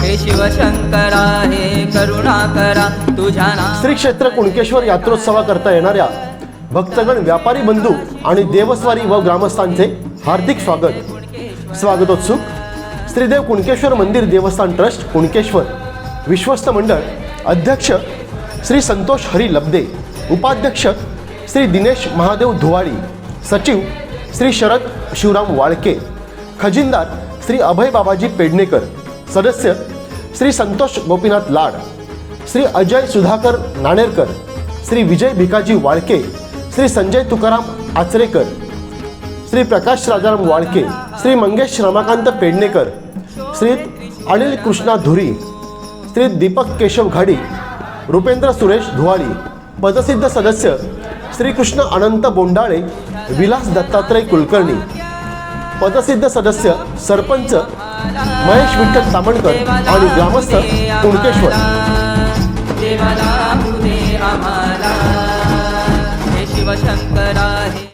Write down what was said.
हे शिवशंकरा हे करुणाकरा तुझ्या श्री क्षेत्र कुणकेश्वर यात्रोत्सवाकरता येणाऱ्या भक्तगण व्यापारी बंधू आणि देवस्वारी व ग्रामस्थांचे हार्दिक स्वागत. स्वागतोत्सुक. श्रीदेव कुणकेश्वर मंदिर देवस्थान ट्रस्ट कुणकेश्वर. विश्वस्त मंडळ अध्यक्ष श्री संतोष हरी लब्दे उपाध्यक्ष श्री दिनेश महादेव धुवाळी. सचिव श्री शरद शिवराम वाळके. खजिनदार श्री अभय बाबाजी पेडणेकर. सदस्य श्री संतोष गोपीनाथ लाड श्री अजय सुधाकर नाणेरकर श्री विजय भिकाजी वाळके श्री संजय तुकाराम आचरेकर श्री प्रकाश राजाराम वाळके श्री मंगेश रमाकांत पेडणेकर श्री अनिल कृष्णा धुरी श्री दीपक केशव घाडी रुपेंद्र सुरेश धुवाळी पदसिद्ध सदस्य श्रीकृष्ण अनंत बोंडाळे विलास दत्तात्रय कुलकर्णी पदसिद्ध सदस्य सरपंच महेश विठ्ठल सामणकर आणि ग्रामस्थ कुणकेश्वर देवाला पुणे शिवशंकर